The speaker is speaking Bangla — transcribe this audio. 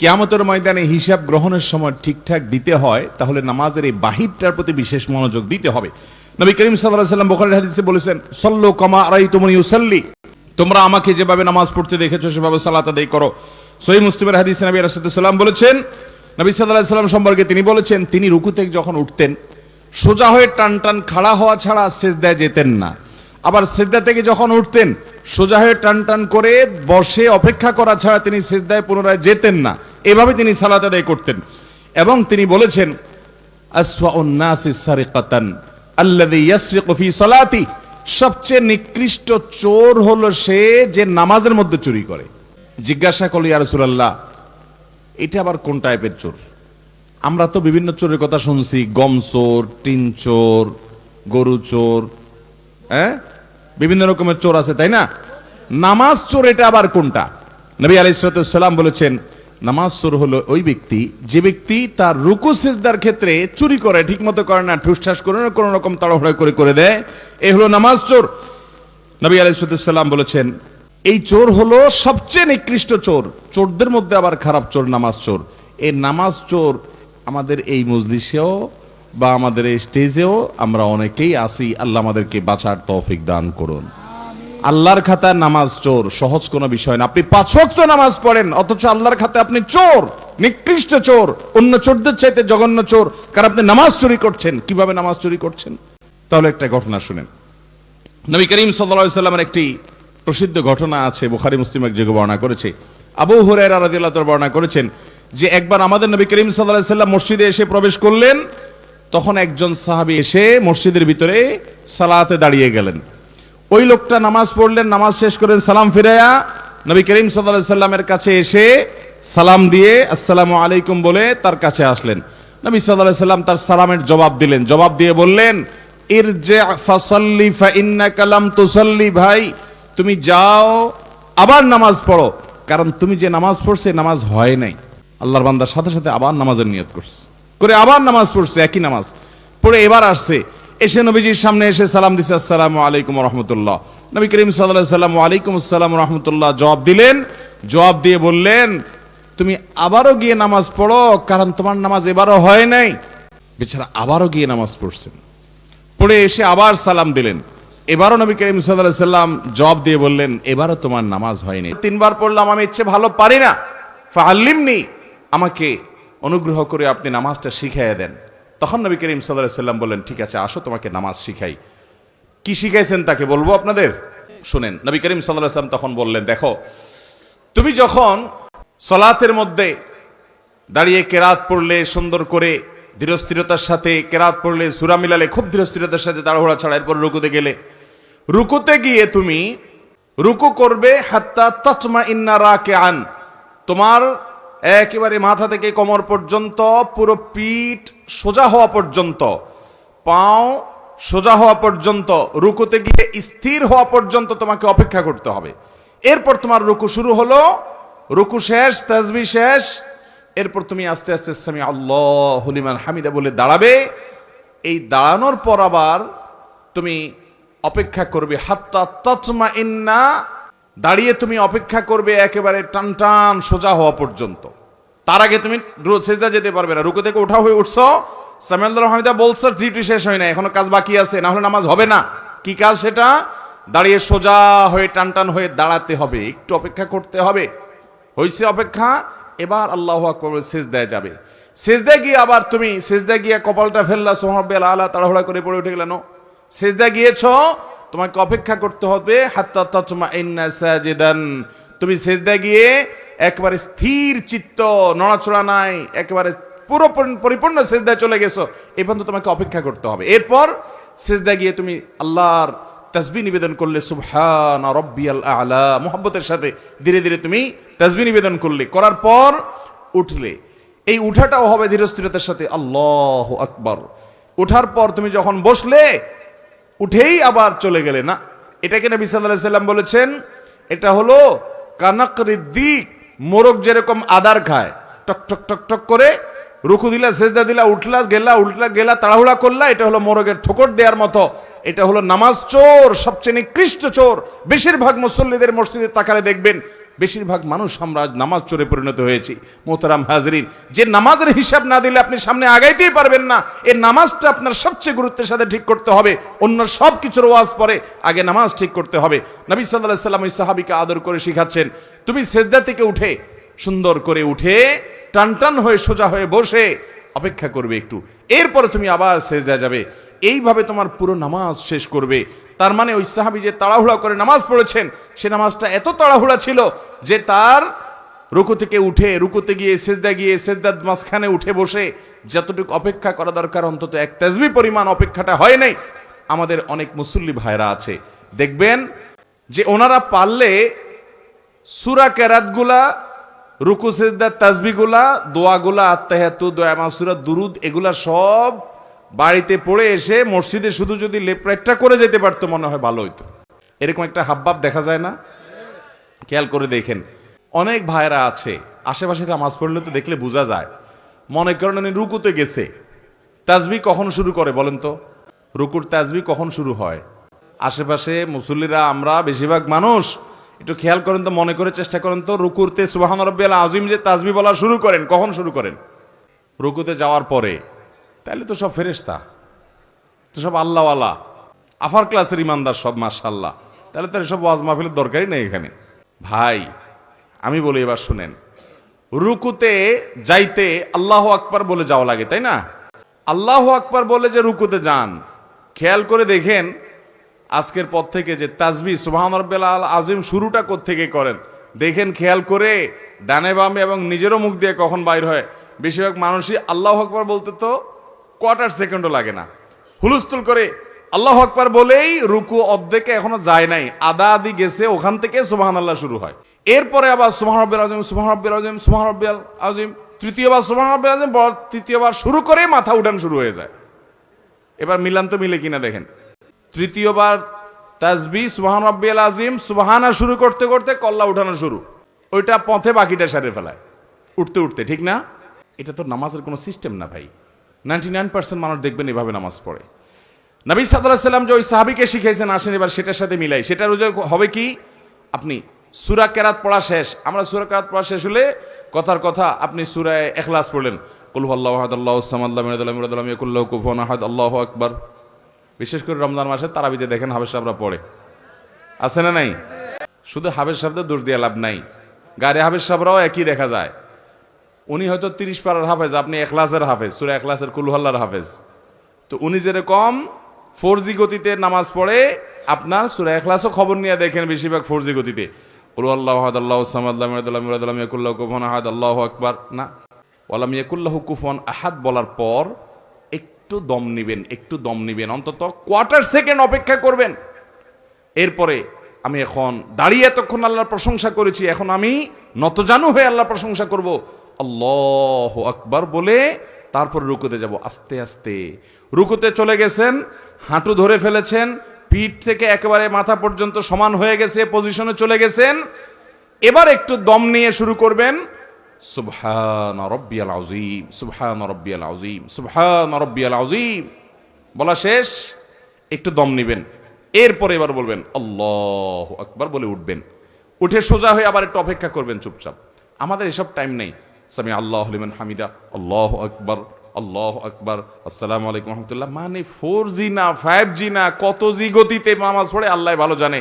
কিয়ামতের ময়দানে হিসাব গ্রহণের সময় ঠিকঠাক দিতে হয়, তাহলে নামাজের এই বাহিরটার প্রতি বিশেষ মনোযোগ দিতে হবে। নবী করিম সাল্লাহ সাল্লাম বোখারের হাদিসে বলেছেন, সল্লো কমা আড়াই তুমনি ইউসাল্লি। তোমরা আমাকে যেভাবে নামাজ পড়তে দেখেছ, সেভাবে সালাত আদায় করো। সহি মুসলিমের হাদিসে নবী রাসুদুল্লাম বলেছেন, নবী সাল্লাহ সাল্লাম সম্পর্কে তিনি বলেছেন, তিনি রুকু থেকে যখন উঠতেন, সোজা হয়ে টান টান খাড়া হওয়া ছাড়া সেজদায় যেতেন না। আবার সেজদা থেকে যখন উঠতেন, সোজা হয়ে টান টান করে বসে অপেক্ষা করা ছাড়া তিনি সেজদায় পুনরায় যেতেন না। এভাবে তিনি সালাত আদায় করতেন। এবং তিনি বলেছেন সালাতি। সবচেয়ে নিকৃষ্ট চোর হলো সে যে নামাজের মধ্যে চুরি করে। জিজ্ঞাসা করল, ইয়া রাসূলুল্লাহ, এটা আবার কোন টাইপের চোর? আমরা তো বিভিন্ন চোরের কথা শুনছি, গম চোর, টিন চোর, গরু চোর হ্যাঁ? বিভিন্ন রকমের চোর আছে, তাই না? নামাজ চোর এটা আবার কোনটা? নবী আলাইসালাম বলেছেন, নামাজ চোর হলো ওই ব্যক্তি, যে ব্যক্তি তার রুকু, সিজদার ক্ষেত্রে চুরি করে ঠিক মতো করে না, ঠুসঠাস করে না, কোনো রকম তাড়াহুড়া করে করে দেয়। এ হলো নামাজ চোর। নবী আলাইসালাম বলেছেন, এই চোর হলো সবচেয়ে নিকৃষ্ট চোর। চোরদের মধ্যে আবার খারাপ চোর, নামাজ চোর। এই নামাজ চোর আমাদের এই মজলিসেও বা আমাদের এই স্টেজেও আমরা অনেকেই আসি আল্লাহ আমাদেরকে বাঁচার তৌফিক দান করুন। আল্লাহর খাতায় নামাজ চোর, সহজ কোনো বিষয় না। আপনি পাঁচ ওয়াক্ত নামাজ পড়েন, অথচ আল্লাহর খাতায় আপনি চোর, নিকৃষ্ট চোর, অন্য চোরদের চাইতে জঘন্য চোর। কারণ আপনি নামাজ চুরি করছেন, কীভাবে নামাজ চুরি করছেন? তাহলে একটা ঘটনা শুনেন। নবী করিম সাল্লা সাল্লামের একটি প্রসিদ্ধ ঘটনা আছে, বুখারি, মুসলিম এক যুগে বর্ণনা করেছে। আবু হুরায়রা রাদিয়াল্লাহু তাআলা বর্ণনা করেছেন যে একবার আমাদের নবী করিম সাল্লাল্লাহু সাল্লাম মসজিদে এসে প্রবেশ করলেন তখন একজন সাহাবী এসে মসজিদের ভিতরে সালাতে দাঁড়িয়ে গেলেন। ওই লোকটা নামাজ পড়লেন, নামাজ শেষ করেন, সালাম ফিরায়া নবী করিম সাল্লামের কাছে এসে সালাম দিয়ে আসসালামু আলাইকুম বলে তার কাছে আসলেন। নবী সাল্লাল্লাহু সাল্লাম তার সালামের জবাব দিলেন। জবাব দিয়ে বললেন ভাই, তুমি যাও, আবার নামাজ পড়ো। কারণ তুমি যে নামাজ পড়ছে নামাজ হয় নাই। আল্লাহর বান্দার সাথে সাথে আবার নামাজের নিয়ত করছে। করে আবার নামাজ পড়ছে, একই নামাজ। পড়ে এবার আসছে। এসে নবীজির সামনে এসে সালাম দিছে, আসসালামু আলাইকুম রহমতুল্লাহ। নবী করিম সাল্লাহ সাল্লাম আলাইকুম আসসালাম রহমতুল্লাহ। জবাব দিলেন। জবাব দিয়ে বললেন, তুমি আবারও গিয়ে নামাজ পড়ো, কারণ তোমার নামাজ এবারও হয় নাই। বেচারা আবারও গিয়ে নামাজ পড়ছেন। পড়ে এসে আবার সালাম দিলেন। এবারও নবী করিম সাল্লাহ সাল্লাম জবাব দিয়ে বললেন, এবারও তোমার নামাজ হয়নি। তিনবার পড়লাম, আমি ইচ্ছে ভালো পারি না। ফাহাল্লিমনি আমাকে অনুগ্রহ করে আপনি নামাজটা শিখাইয়া দেন। তখন নবী করিম সাল্লাহ সাল্লাম বললেন, ঠিক আছে, আসো, তোমাকে নামাজ শিখাই। কি শিখাইছেন তাকে বলব আপনাদের? শুনেন, নবী করিম সাল্লাহ সাল্লাম তখন বললেন, দেখো, তুমি যখন সলাতের মধ্যে দাঁড়িয়ে কেরাত পড়লে সুন্দর করে ধীরস্থিরতার সাথে, কেরাত পড়লে সুরা মিলালে খুব ধীরস্থিরতার সাথে তাড়াহুড়া ছাড়া এরপর রুকুতে গেলে, রুকুতে গিয়ে তুমি রুকু করবে, হাত্তা তচমা ইন্না রাকে আন তোমার একেবারে মাথা থেকে কোমর পর্যন্ত, পুরো পিঠ সোজা হওয়া পর্যন্ত, পাও সোজা হওয়া পর্যন্ত, রুকুতে গিয়ে স্থির হওয়া পর্যন্ত তোমাকে অপেক্ষা করতে হবে। এরপর তোমার রুকু শুরু হলো, রুকু শেষ, তাজবি শেষ, এরপর তুমি আস্তে আস্তে সামি আল্লাহ হলিমান হামিদা বলে দাঁড়াবে। এই দাঁড়ানোর পর আবার তুমি অপেক্ষা করবে, হাত্তা তৎমা ইন্না দাঁড়িয়ে তুমি অপেক্ষা করবে একেবারে টান টান সোজা হওয়া পর্যন্ত। তার আগে তুমি সেজদা যেতে পারবে না। রুকু থেকে ওঠা হয়ে উঠছো। সামিয়াল হামিদা বলছো, ডিউটি শেষ হয় না, এখনও কাজ বাকি আছে, না হলে নামাজ হবে না। কি কাজ সেটা? দাঁড়িয়ে সোজা হয়ে টান টান হয়ে দাঁড়াতে হবে, একটু অপেক্ষা করতে হবে। হয়েছে অপেক্ষা, এবার আল্লাহ আকবর সেজদায় যাবে। সেজদায় গিয়ে আবার তুমি, সেজদায় গিয়ে কপালটা ফেললা সোহাবেল আলা তাড়াহুড়া করে পড়ে উঠে গেলেন সেজদায় গিয়েছ তোমাকে অপেক্ষা করতে হবে তুমি সেজদায় গিয়ে একবারে স্থির চিত্ত, নড়াচড়া নাই, একেবারে পুরো পরি- পরিপূর্ণ সেজদায় চলে গেছো, এই পর্যন্ত তোমাকে অপেক্ষা করতে হবে। এরপর সেজদায় গিয়ে তুমি আল্লাহর তাসবি নিবেদন করলে রব্বিয়াল আলা, মোহাব্বতের সাথে ধীরে ধীরে তুমি তাসবি নিবেদন করলে। করার পর উঠলে। এই উঠাটাও হবে ধীরস্থিরতার সাথে, আল্লাহ আকবর। উঠার পর তুমি যখন বসলে উঠেই আবার চলে গেলে না? এটাকে নবী আলাইহি সাল্লাম বলেছেন, এটা হলো কানাকরির দিক মোরগ যেরকম আদার খায়, টক টক টক টক করে, রুকু দিলা, সেজদা দিলা, উঠলা, গেলা উঠলা গেলা, তাড়াহুড়া করলা, এটা হলো মোরগের ঠোকর দেওয়ার মতো, এটা হলো নামাজ চোর, সবচেয়ে নিকৃষ্ট চোর, বেশিরভাগ মুসল্লিদের মসজিদে তাকালে দেখবেন বেশিরভাগ মানুষ আমরা নামাজ চোরে পরিণত হয়েছি। মোহতারাম হাজরিন, যে নামাজের হিসাব না দিলে আপনি সামনে আগাইতেই পারবেন না। এই নামাজটা আপনার সবচেয়ে গুরুত্বের সাথে ঠিক করতে হবে। অন্য সব কিছুর ওয়াজ পরে আগে নামাজ ঠিক করতে হবে। নবী সাল্লাহ সাল্লাম ওই সাহাবিকে আদর করে শিখাচ্ছেন, তুমি সেজদা থেকে উঠে সুন্দর করে উঠে টান টান হয়ে সোজা হয়ে বসে অপেক্ষা করবে একটু। এরপরে তুমি আবার সেজদা যাবে। এইভাবে তোমার পুরো নামাজ শেষ করবে। তার মানে ওই সাহাবি যে তাড়াহুড়া করে নামাজ পড়েছেন, সে নামাজটা এত তাড়াহুড়া ছিল যে তার রুকু থেকে উঠে, রুকুতে গিয়ে সেজদা গিয়ে, সেজদার মাঝখানে উঠে বসে যতটুকু অপেক্ষা করা দরকার, অন্তত এক তেজবি পরিমাণ অপেক্ষাটা হয় নাই। আমাদের অনেক মুসল্লি ভাইরা আছে। দেখবেন যে ওনারা পারলে সুরা কেরাতগুলা, রুকু, সেজদার তাসবিগুলা দোয়াগুলা আত্মাহাতু দোয়া, মাসুরা, দুরুদ, এগুলা সব বাড়িতে পড়ে এসে মসজিদে শুধু যদি লেপ্রাইটটা করে যেতে পারতো, মনে হয় ভালো হইতো। এরকম একটা হাবভাব দেখা যায় না? খেয়াল করে দেখেন। অনেক ভাইরা আছে, আশেপাশে নামাজ পড়লে তো দেখলে বোঝা যায়। মনে করেন উনি রুকুতে গেছে। তাজবি কখন শুরু করে বলেন তো? রুকুর তাজবি কখন শুরু হয়? আশেপাশে মুসল্লিরা, আমরা বেশিরভাগ মানুষ, একটু খেয়াল করেন তো, মনে করে চেষ্টা করেন তো, রুকুরতে সুবাহান রব্বিয়াল আজিম যে তাজবি বলা শুরু করেন, কখন শুরু করেন? রুকুতে যাওয়ার পরে। তাহলে তো সব ফেরেশতা। তো সব আল্লাহওয়ালা। আফার ক্লাসের ইমানদার সব মাশাল্লাহ তাহলে তার সব ওয়াজ মাহফিলের দরকারই নেই এখানে। ভাই, আমি বলি এবার শুনেন। রুকুতে যাইতে আল্লাহ আকবার বলে যাওয়া লাগে, তাই না? আল্লাহ আকবার বলে যে রুকুতে যান, খেয়াল করে দেখেন, আজকের পর থেকে যে তাজবি, সুবহান রব্বিল আল আজিম শুরুটা থেকে করেন? দেখেন, খেয়াল করে ডানে বামে এবং নিজেরও মুখ দিয়ে কখন বাইর হয়। বেশিরভাগ মানুষই আল্লাহ আকবার বলতে তো কোয়ার্টার সেকেন্ডও লাগে না। হুলস্থুল করে আল্লাহ আকবার বলেই রুকু অর্ধেকে এখনও যায় নাই। আদা আদি গেছে, ওখান থেকে সুবহান আল্লাহ শুরু হয়। এরপরে আবার সুবহান রব্বিল আজিম সুবহান রব্বিল আজিম সুবহান রব্বিল আজিম তৃতীয়বার সুবহান রব্বিল আজিম বর- তৃতীয়বার শুরু করে মাথা উঠান শুরু হয়ে যায়। এবার মিলান তো মিলে কিনা দেখেন। তৃতীয়বার তাজবি সুবহান রব্বিল আজিম সুবাহানা শুরু করতে করতে কল্লা উঠানো শুরু। ওইটা পথে বাকিটা সারে ফেলায়। উঠতে উঠতে, ঠিক না? এটা তো নামাজের কোনো সিস্টেম না ভাই। নাইনটি নাইন পার্সেন্ট মানুষ দেখবেন এভাবে নামাজ পড়ে। নবী সাল্লাহ সাল্লাম যে ওই সাহাবিকে শিখাইছেন, আসেন এবার সেটার সাথে মিলাই। সেটার ওই হবে কি? আপনি সুরা কেরাত পড়া শেষ। আমরা সুরা কেরাত পড়া শেষ হলে কথার কথা আপনি সুরায় এখলাস পড়লেন। কুল আল্লাহ আহাদ, আল্লাহ মিরাদাল্লাহ ইয়াকুল্লাহ কুফুয়ান আহাদ, আল্লাহু আকবার। বিশেষ করে রমজান মাসে তারাবিতে দেখেন হাবেজ সাহেবরা পড়ে। আছে না নাই? শুধু হাবেজ সাহেবদের দূর দিয়ে লাভ নাই। গাড়ি হাবেজ সাহেবরাও একই দেখা যায়। উনি হয়তো তিরিশ পারার হাফেজ, আপনি এখলাসের হাফেজ, সুরা এখলাসের কুলহাল্লার হাফেজ। তো উনি যেরকম ফোর জি গতিতে নামাজ পড়ে, আপনার সুরা এখলাসও খবর নিয়ে দেখেন বেশিরভাগ ফোর জি গতিতে। কুল আল্লাহ মিরাদুল্লাহ ইয়াকুল্লাহ কুফন আহাদ, আল্লাহ আকবার। না। ওয়ালাম ইয়াকুল্লাহ কুফন আহাদ বলার পর একটু দম নিবেন, একটু দম নিবেন, অন্তত কোয়ার্টার সেকেন্ড অপেক্ষা করবেন। এরপরে আমি এখন দাঁড়িয়ে এতক্ষণ আল্লাহর প্রশংসা করেছি, এখন আমি নতজানু হয়ে আল্লাহ প্রশংসা করব। আল্লাহ আকবার বলে তারপর রুকুতে যাব। আস্তে আস্তে। রুকুতে চলে গেছেন, হাঁটু ধরে ফেলেছেন, পিঠ থেকে একেবারে মাথা পর্যন্ত সমান হয়ে গেছে পজিশনে চলে গেছেন। এবার একটু দম নিয়ে শুরু করবেন। সুবহান রব্বিয়াল আযীম, সুবহান রব্বিয়াল আযীম, সুবহান রব্বিয়াল বলা শেষ, একটু দম নিবেন। এরপরে এবার বলবেন, আল্লাহ আকবার বলে উঠবেন। উঠে সোজা হয়ে আবার একটু অপেক্ষা করবেন চুপচাপ। আমাদের এসব টাইম নেই। সামি আল্লাহ হলিমান হামিদা, আল্লাহ আকবর আল্লাহ আকবর, আসসালামু আলাইকুম রহমতুল্লাহ। মানে ফোর জি না ফাইভ জি না, কত জি গতিতে নামাজ পড়ে, আল্লাহ ভালো জানে।